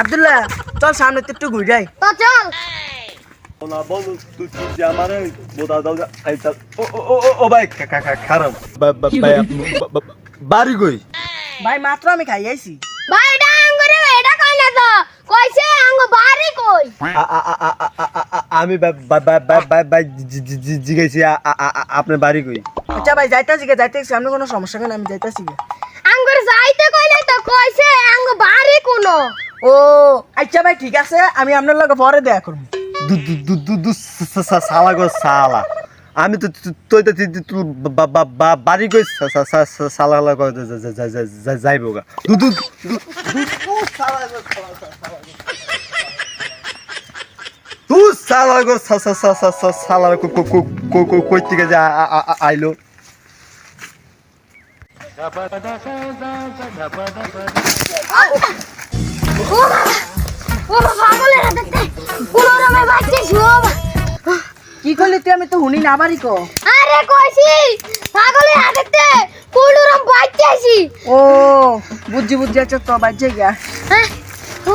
আব্দুল্লাহ চল সামনে একটু ঘুরে তো চল বাড়ি গই ভাই মাত্র আমি খাই ভাই আপনার বাড়ি কই আচ্ছা ভাই যাইতে যাইতেছি সামনে কোনো সমস্যা কেন আমি যাইতাছি ও আচ্ছা ভাই ঠিক আছে আমি আপনার লগে পরে দেখা করব। সালা গো সালা। আমি তো তুই তো বাড়ি গই সালা লাগা যাইব গা। দুধ তু সালা গো সালা কই থেকে যা আইলো? Da ba da. কি করলি তুই? আমি তো শুনি না বাড়ি কো। আরে কইছি পাগলের হাতেতে কোনো রম বাচ্চা আছি ও বুঝছি বুঝছি আচ্ছা তো বাইজে গিয়া। হ্যাঁ ও।